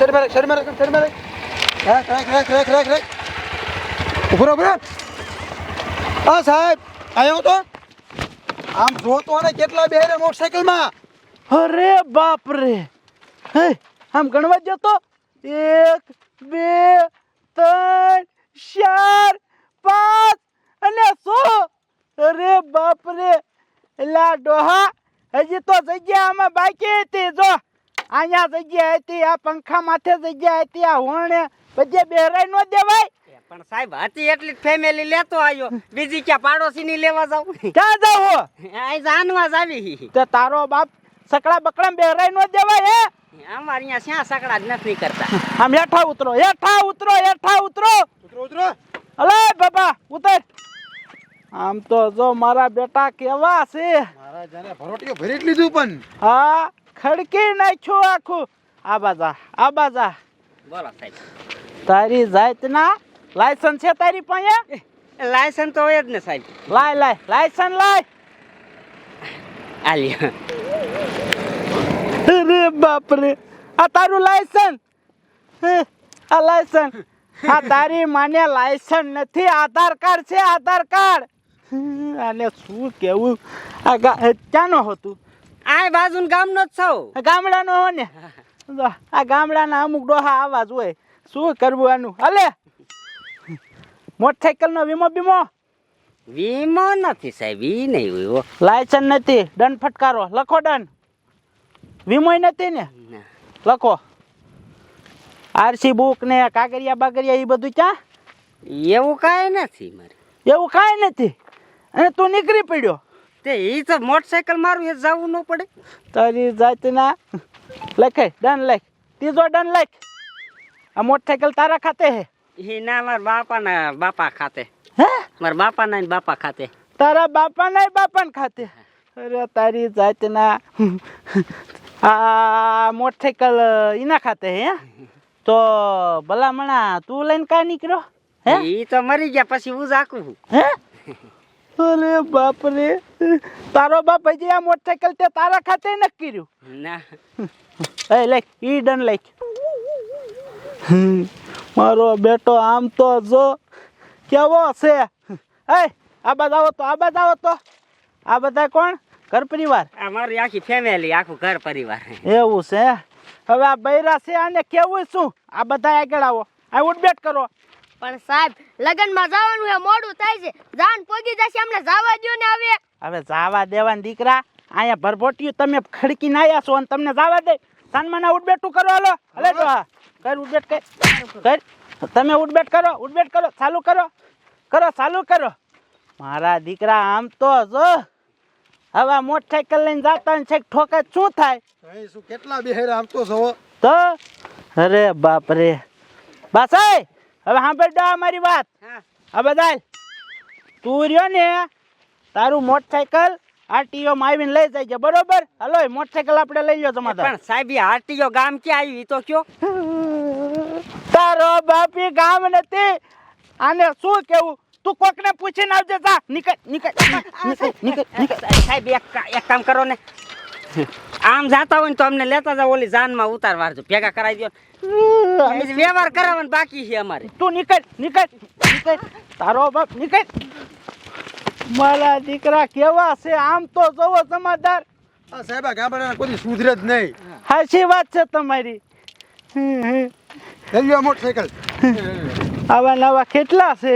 શરીર મારે શરીર મારે શરીર મારે રાખ રાખ રાખ રાખ રાખ રાખ ઉભરો ઉભરો હા સાહેબ આવ્યો તો આમ જોતો ને કેટલા બેરે મોટરસાઇકલમાં અરે બાપ રે. હે, આમ ગણવા જતો? એક, બે, ત્રણ, ચાર, પાંચ, અને સો. અરે બાપ રે. એલા ડોહા, હજી તો જગ્યા આમાં બાકી હતી, જો. અહીંયા જગ્યા હતી આ પંખા માથે જગ્યા હતી આ હોણે બધે બેરાઈ નો દેવાય. પણ સાહેબ હતી એટલી ફેમિલી લેતો આવ્યો. બીજી ક્યાં પાડોશી ની લેવા જાવ ક્યાં જાવ અહીં જાનવા જાવી તો તારો બાપ સકડા બકડા બેરાઈ નો દેવાય હે? અમારે અહીંયા શ્યાં સકડા જ નથી કરતા. આમ હેઠા ઉતરો હેઠા ઉતરો હેઠા ઉતરો. ઉતરો ઉતરો. અલે બાબા ઉતર. આમ તો જો મારા બેટા કેવા છે. મારા જાને ભરોટીઓ ભરી લીધું પણ. હા ખડકી નાખ્યું આખું. આ બાજા આ બાજા બોલો સાહેબ તારી જાતના લાયસન્સ છે તારી પાસે? લાયસન્સ તો હોય જ ને સાહેબ. લાય લાય લાયસન્સ લાય. આલ્યો અરે બાપ રે આ તારું લાયસન્સ. હે, આ લાયસન્સ. આ તારી માને લાયસન્સ નથી આધાર કાર્ડ છે આધાર કાર્ડ. આને શું કેવું? આ ક્યાંનો હતું? આ બાજુ ગામનો જ છો. ગામડાનો હો ને. આ ગામડાના અમુક ડોહા આવા જ હોય. શું કરવું આનું? હાલે. મોટરસાઇકલનો વીમો બીમો? વીમો નથી સાહેબ ઈ નહીં હોય. લાયસન્સ નથી. દંડ ફટકારો. લખો દંડ. વીમો નથી ને? લખો. આરસી બુક ને કાગરિયા બાગરિયા એ બધું ક્યાં? એવું કાંઈ નથી મારે. એવું કાંઈ નથી. અને તું નીકળી પડ્યો. તે એ તો મોટરસાયકલ મારું એ જવું ન પડે. તારી જાતના. લખે ડન લખ. ત્રીજો ડન લખ. આ મોટરસાયકલ તારા ખાતે હે. એ ના મારા બાપાના બાપા ખાતે. હે? મારા બાપાના ને બાપા ખાતે. તારા બાપા ના બાપા ખાતે? અરે તારી જાતના. આ મોટરસાયકલ એના ખાતે હે તો ભલામણા તું લઈને કાં નીકળ્યો? હે? ઈ તો મરી ગયા પછી હું જાકું હે? અરે બાપ રે તારો બાપ હજી આ મોટરસાઇકલ તે તારા ખાતે નક્કી કર્યું? ના. એ લઈ ઈ ડન લઈ. મારો બેટો આમ તો જો કેવો છે. એ આ બધા આવો તો આ બધા આવો તો. આ બધા કોણ? ઘર પરિવાર. આ મારી આખી ફેમિલી આખું ઘર પરિવાર. એવું છે. હવે આ બૈરા છે આને કેવું શું? આ બધા આગળ આવો. આ ઉડબેટ કરો. પણ સાહેબ લગનમાં જવાનું હે મોડું થાય છે. જાન પોગી જશે અમને જવા દ્યો ને હવે. હવે જાવા દેવાના દીકરા અહીંયા ભરભોટિયું તમે ખડકીને આવ્યા છો અને તમને જવા દે. સાનમાના ઉડબેટું કરો હાલો. હલે તો કર ઉડબેટ કર. કર. તમે ઉડબેટ કરો ઉડબેટ કરો ચાલુ કરો. કરો ચાલુ કરો. મારા દીકરા આમ તો જો હવે મોટરસાઇકલ લઈને જાતા ને છેક ઠોકે શું થાય? શું કેટલા બેહેરા આમ તો જોવો તો અરે બાપ રે બાસાઈ હવે સાંભળ દો મારી વાત. હા. બધા તું રહ્યો ને તારું મોટરસાયકલ આરટીઓ માં આવીને લઈ જાય છે બરોબર? હલો મોટરસાયકલ આપણે લઈ લો તમારે. પણ સાહેબ આરટીઓ ગામ ક્યાં આવી? તો કયો? તારો બાપી ગામ નથી. આને શું કેવું? તું કોકને પૂછીને આવજે જા. નીકળ નીકળ નીકળ નીકળ નીકળ સાહેબ એક કામ કરો ને. આમ જાતા હોય ને તો અમને લેતા જાવ ઓલી જાનમાં ઉતાર વારજો ભેગા કરાવી દો વ્યવહાર કરાવવાનો બાકી છે અમારે. તું નીકળ નીકળ નીકળ. તારો બાપ નીકળ. મારા દીકરા કેવા છે આમ તો જોવો સમાચાર સાહેબ ગામડાના કોઈ સુધરે જ નહીં. હાચી વાત છે તમારી. મોટરસાઇકલ આવા નવા કેટલા છે?